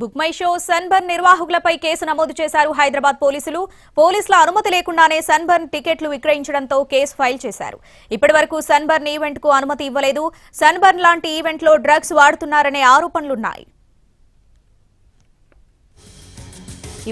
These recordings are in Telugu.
బుక్ మై షో సన్బర్న్ నిర్వాహకులపై కేసు నమోదు చేశారు హైదరాబాద్ పోలీసులు. పోలీసుల అనుమతి లేకుండానే సన్బర్న్ టికెట్లు విక్రయించడంతో కేసు ఫైల్ చేశారు. ఇప్పటి వరకు సన్బర్న్ ఈవెంట్కు అనుమతి ఇవ్వలేదు. సన్బర్న్ లాంటి ఈవెంట్లో డ్రగ్స్ వాడుతున్నారనే ఆరోపణలున్నాయి.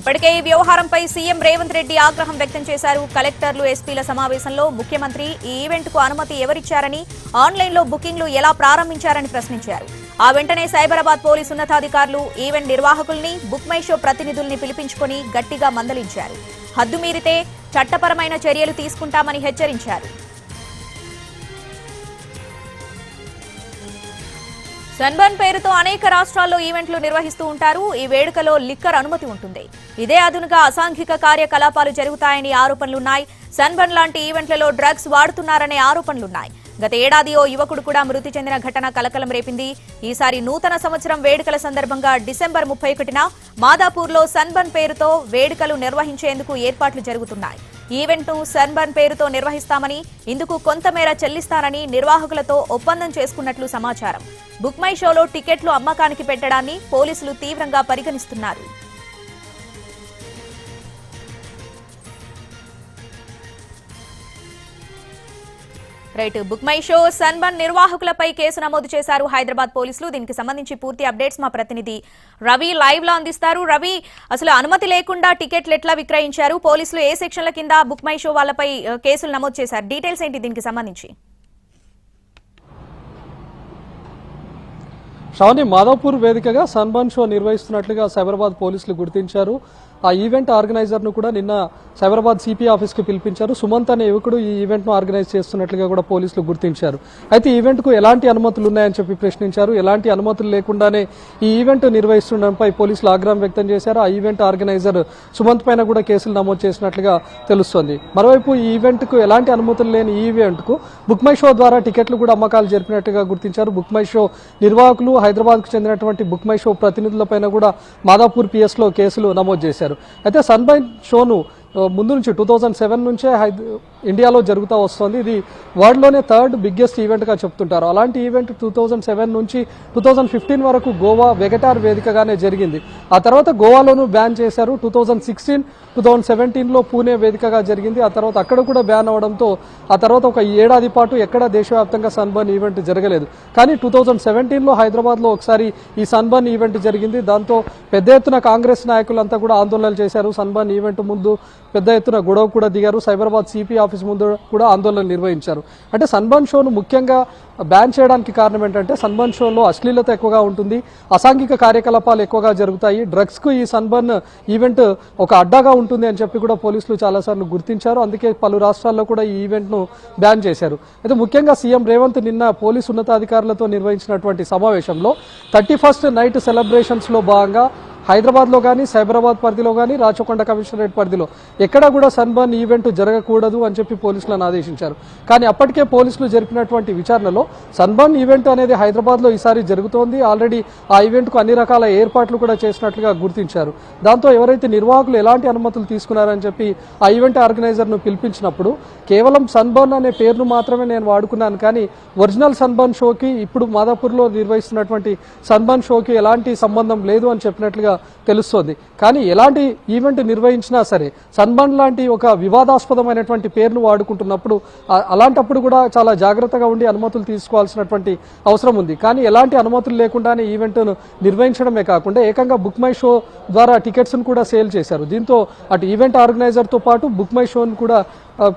ఇప్పటికే ఈ వ్యవహారంపై సీఎం రేవంత్ రెడ్డి ఆగ్రహం వ్యక్తం చేశారు. కలెక్టర్లు ఎస్పీల సమావేశంలో ముఖ్యమంత్రి ఈ ఈవెంట్కు అనుమతి ఎవరిచ్చారని ఆన్లైన్లో బుకింగ్లు ఎలా ప్రారంభించారని ప్రశ్నించారు. ఆ వెంటనే సైబరాబాద్ పోలీసు ఉన్నతాధికారులు ఈవెంట్ నిర్వాహకుల్ని బుక్ మై షో ప్రతినిధుల్ని పిలిపించుకొని గట్టిగా మందలించారు. హద్దు మీరితే చట్టపరమైన చర్యలు తీసుకుంటామని హెచ్చరించారు. సన్బర్న్ పేరుతో అనేక రాష్ట్రాల్లో ఈవెంట్లు నిర్వహిస్తూ ఉంటారు. ఈ వేడుకలో లిక్కర్ అనుమతి ఉంటుంది. ఇదే అదునుగా అసాంఘిక కార్యకలాపాలు జరుగుతాయని ఆరోపణలున్నాయి. సన్బర్న్ లాంటి ఈవెంట్లలో డ్రగ్స్ వాడుతున్నారనే ఆరోపణలున్నాయి. గత ఏడాది ఓ యువకుడు కూడా మృతి చెందిన ఘటన కలకలం రేపింది. ఈసారి నూతన సంవత్సరం వేడుకల సందర్భంగా డిసెంబర్ ముప్పై ఒకటిన మాదాపూర్లో సన్బర్న్ పేరుతో వేడుకలు నిర్వహించేందుకు ఏర్పాట్లు జరుగుతున్నాయి. ఈవెంట్ను సన్బర్న్ పేరుతో నిర్వహిస్తామని ఇందుకు కొంతమేర చెల్లిస్తానని నిర్వాహకులతో ఒప్పందం చేసుకున్నట్లు సమాచారం. బుక్మై షోలో టికెట్లు అమ్మకానికి పెట్టడాన్ని పోలీసులు తీవ్రంగా పరిగణిస్తున్నారు. Right Book My Show Sunburn నిర్వాహకులపై case నమోదు చేశారు హైదరాబాద్ పోలీసులు. దీనికి సంబంధించి పూర్తి అప్డేట్స్ మా ప్రతినిధి రవి లైవ్లో అందిస్తారు. రవి అసలు అనుమతి లేకుండా టికెట్లు ఎట్లా విక్రయించారు? పోలీసులు ఏ సెక్షన్ల కింద బుక్ మై షో వాళ్ళపై కేసులు నమోదు చేశారు? డీటెయిల్స్ ఏంటి దీనికి సంబంధించి? శ్రావణి మాధవపూర్ వేదికగా సన్బన్ షో నిర్వహిస్తున్నట్లుగా సైబరాబాద్ పోలీసులు గుర్తించారు. ఆ ఈవెంట్ ఆర్గనైజర్ను కూడా నిన్న సైబరాబాద్ సిపి ఆఫీస్కి పిలిపించారు. సుమంత్ అనే యువకుడు ఈ ఈవెంట్ను ఆర్గనైజ్ చేస్తున్నట్లుగా కూడా పోలీసులు గుర్తించారు. అయితే ఈవెంట్కు ఎలాంటి అనుమతులు ఉన్నాయని చెప్పి ప్రశ్నించారు. ఎలాంటి అనుమతులు లేకుండానే ఈ ఈవెంట్ నిర్వహిస్తుండడంపై పోలీసులు ఆగ్రహం వ్యక్తం చేశారు. ఆ ఈవెంట్ ఆర్గనైజర్ సుమంత్ పైన కూడా కేసులు నమోదు చేసినట్లుగా తెలుస్తోంది. మరోవైపు ఈ ఈవెంట్కు ఎలాంటి అనుమతులు లేని ఈ ఈవెంట్కు బుక్ మై షో ద్వారా టికెట్లు కూడా అమ్మకాలు జరిపినట్టుగా గుర్తించారు. బుక్ మై షో నిర్వాహకులు హైదరాబాద్కు చెందినటువంటి బుక్ మై షో ప్రతినిధులపైన కూడా మాదాపూర్ పిఎస్లో కేసులు నమోదు చేశారు. అయితే సన్బైన్ షోను ముందు నుంచి టూ థౌజండ్ సెవెన్ నుంచే హైద- ఇండియాలో జరుగుతూ వస్తుంది. ఇది వరల్డ్లోనే థర్డ్ బిగ్గెస్ట్ ఈవెంట్గా చెప్తుంటారు. అలాంటి ఈవెంట్ టూ థౌజండ్ సెవెన్ నుంచి టూ థౌజండ్ ఫిఫ్టీన్ వరకు గోవా వెగటార్ వేదికగానే జరిగింది. ఆ తర్వాత గోవాలోనూ బ్యాన్ చేశారు. Two thousand sixteen two thousand సెవెంటీన్లో పూణే వేదికగా జరిగింది. ఆ తర్వాత అక్కడ కూడా బ్యాన్ అవడంతో ఆ తర్వాత ఒక ఏడాది పాటు ఎక్కడ దేశవ్యాప్తంగా సన్బర్న్ ఈవెంట్ జరగలేదు. కానీ టూ థౌజండ్ సెవెంటీన్లో హైదరాబాద్లో ఒకసారి ఈ సన్బర్న్ ఈవెంట్ జరిగింది. దాంతో పెద్ద ఎత్తున కాంగ్రెస్ నాయకులంతా కూడా ఆందోళనలు చేశారు. సన్బర్న్ ఈవెంట్ ముందు పెద్ద ఎత్తున గొడవ కూడా దిగారు. సైబరాబాద్ సిపి ఆఫీస్ ముందు కూడా ఆందోళన నిర్వహించారు. అంటే సన్బర్న్ షోను ముఖ్యంగా బ్యాన్ చేయడానికి కారణం ఏంటంటే సన్బర్న్ షోలో అశ్లీలత ఎక్కువగా ఉంటుంది అసాంఘిక కార్యకలాపాలు ఎక్కువగా జరుగుతాయి డ్రగ్స్కు ఈ సన్బర్న్ ఈవెంట్ ఒక అడ్డాగా ఉంటుంది అని చెప్పి కూడా పోలీసులు చాలాసార్లు గుర్తించారు. అందుకే పలు రాష్ట్రాల్లో కూడా ఈ ఈవెంట్ను బ్యాన్ చేశారు. అయితే ముఖ్యంగా సీఎం రేవంత్ నిన్న పోలీసు ఉన్నతాధికారులతో నిర్వహించినటువంటి సమావేశంలో థర్టీ ఫస్ట్ నైట్ సెలబ్రేషన్స్లో భాగంగా హైదరాబాద్లో కానీ సైబరాబాద్ పరిధిలో కానీ రాచకొండ కమిషనరేట్ పరిధిలో ఎక్కడా కూడా సన్బర్న్ ఈవెంట్ జరగకూడదు అని చెప్పి పోలీసులను ఆదేశించారు. కానీ అప్పటికే పోలీసులు జరిపినటువంటి విచారణలో సన్బర్న్ ఈవెంట్ అనేది హైదరాబాద్లో ఈసారి జరుగుతోంది. ఆల్రెడీ ఆ ఈవెంట్కు అన్ని రకాల ఏర్పాట్లు కూడా చేసినట్లుగా గుర్తించారు. దాంతో ఎవరైతే నిర్వాహకులు ఎలాంటి అనుమతులు తీసుకున్నారని చెప్పి ఆ ఈవెంట్ ఆర్గనైజర్ను పిలిపించినప్పుడు కేవలం సన్బర్న్ అనే పేరును మాత్రమే నేను వాడుకున్నాను. కానీ ఒరిజినల్ సన్బర్న్ షోకి ఇప్పుడు మాదాపూర్లో నిర్వహిస్తున్నటువంటి సన్బర్న్ షోకి ఎలాంటి సంబంధం లేదు అని చెప్పినట్లుగా తెలుస్తోంది. కానీ ఎలాంటి ఈవెంట్ నిర్వహించినా సరే సన్మాన్ లాంటి ఒక వివాదాస్పదమైనటువంటి పేర్లు వాడుకుంటున్నప్పుడు అలాంటప్పుడు కూడా చాలా జాగ్రత్తగా ఉండి అనుమతులు తీసుకోవాల్సినటువంటి అవసరం ఉంది. కానీ ఎలాంటి అనుమతులు లేకుండానే ఈవెంట్ను నిర్వహించడమే కాకుండా ఏకంగా బుక్ మై షో ద్వారా టికెట్స్ను కూడా సేల్ చేశారు. దీంతో అటు ఈవెంట్ ఆర్గనైజర్తో పాటు బుక్ మై షోను కూడా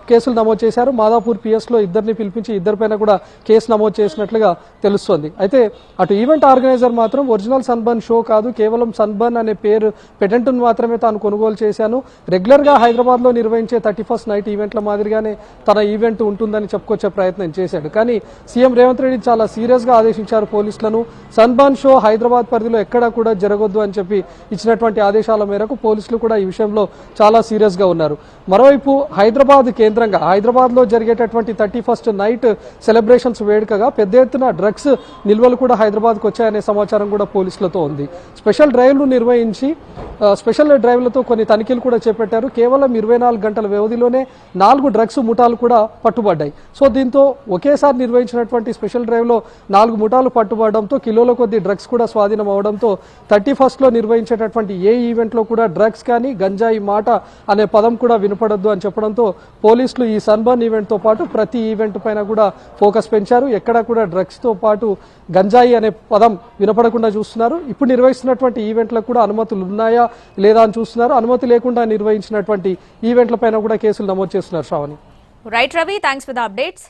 కేసులు నమోదు చేశారు. మాదాపూర్ పిఎస్లో ఇద్దరిని పిలిపించి ఇద్దరిపైన కూడా కేసు నమోదు చేసినట్లుగా తెలుస్తోంది. అయితే అటు ఈవెంట్ ఆర్గనైజర్ మాత్రం ఒరిజినల్ సన్బర్న్ షో కాదు కేవలం సన్బర్న్ అనే పేరు పెటెంట్ను మాత్రమే తాను కొనుగోలు చేశాను. రెగ్యులర్గా హైదరాబాద్లో నిర్వహించే థర్టీ ఫస్ట్ నైట్ ఈవెంట్ల మాదిరిగానే తన ఈవెంట్ ఉంటుందని చెప్పుకొచ్చే ప్రయత్నం చేశాడు. కానీ సీఎం రేవంత్ రెడ్డి చాలా సీరియస్గా ఆదేశించారు పోలీసులను. సన్బర్న్ షో హైదరాబాద్ పరిధిలో ఎక్కడా కూడా జరగొద్దు అని చెప్పి ఇచ్చినటువంటి ఆదేశాల మేరకు పోలీసులు కూడా ఈ విషయంలో చాలా సీరియస్గా ఉన్నారు. మరోవైపు హైదరాబాద్ హైదరాబాద్ కేంద్రంగా హైదరాబాద్లో జరిగేటటువంటి థర్టీ ఫస్ట్ నైట్ సెలబ్రేషన్స్ వేడుకగా పెద్ద ఎత్తున డ్రగ్స్ నిల్వలు కూడా హైదరాబాద్కు వచ్చాయనే సమాచారం కూడా పోలీసులతో ఉంది. స్పెషల్ డ్రైవ్లు నిర్వహించి స్పెషల్ డ్రైవ్లతో కొన్ని తనిఖీలు కూడా చేపట్టారు. కేవలం ఇరవై నాలుగు గంటల వ్యవధిలోనే నాలుగు డ్రగ్స్ ముఠాలు కూడా పట్టుబడ్డాయి. సో దీంతో ఒకేసారి నిర్వహించినటువంటి స్పెషల్ డ్రైవ్లో నాలుగు ముఠాలు పట్టుబడడంతో కిలోల కొద్ది డ్రగ్స్ కూడా స్వాధీనం అవడంతో థర్టీ ఫస్ట్లో నిర్వహించేటటువంటి ఏ ఈవెంట్లో కూడా డ్రగ్స్ కానీ గంజాయి మాట అనే పదం కూడా వినపడద్దు అని చెప్పడంతో పోలీసులు ఈ సన్బర్న్ ఈవెంట్తో పాటు ప్రతి ఈవెంట్ పైన కూడా ఫోకస్ పెంచారు. ఎక్కడ కూడా డ్రగ్స్తో పాటు గంజాయి అనే పదం వినపడకుండా చూస్తున్నారు. ఇప్పుడు నిర్వహిస్తున్నటువంటి ఈవెంట్లకు కూడా అనుమతులు ఉన్నాయా లేదా అని చూస్తున్నారు. అనుమతి లేకుండా నిర్వహించినటువంటి ఈవెంట్ల పైన కూడా కేసులు నమోదు చేస్తున్నారు Sravani. Right Ravi thanks for the updates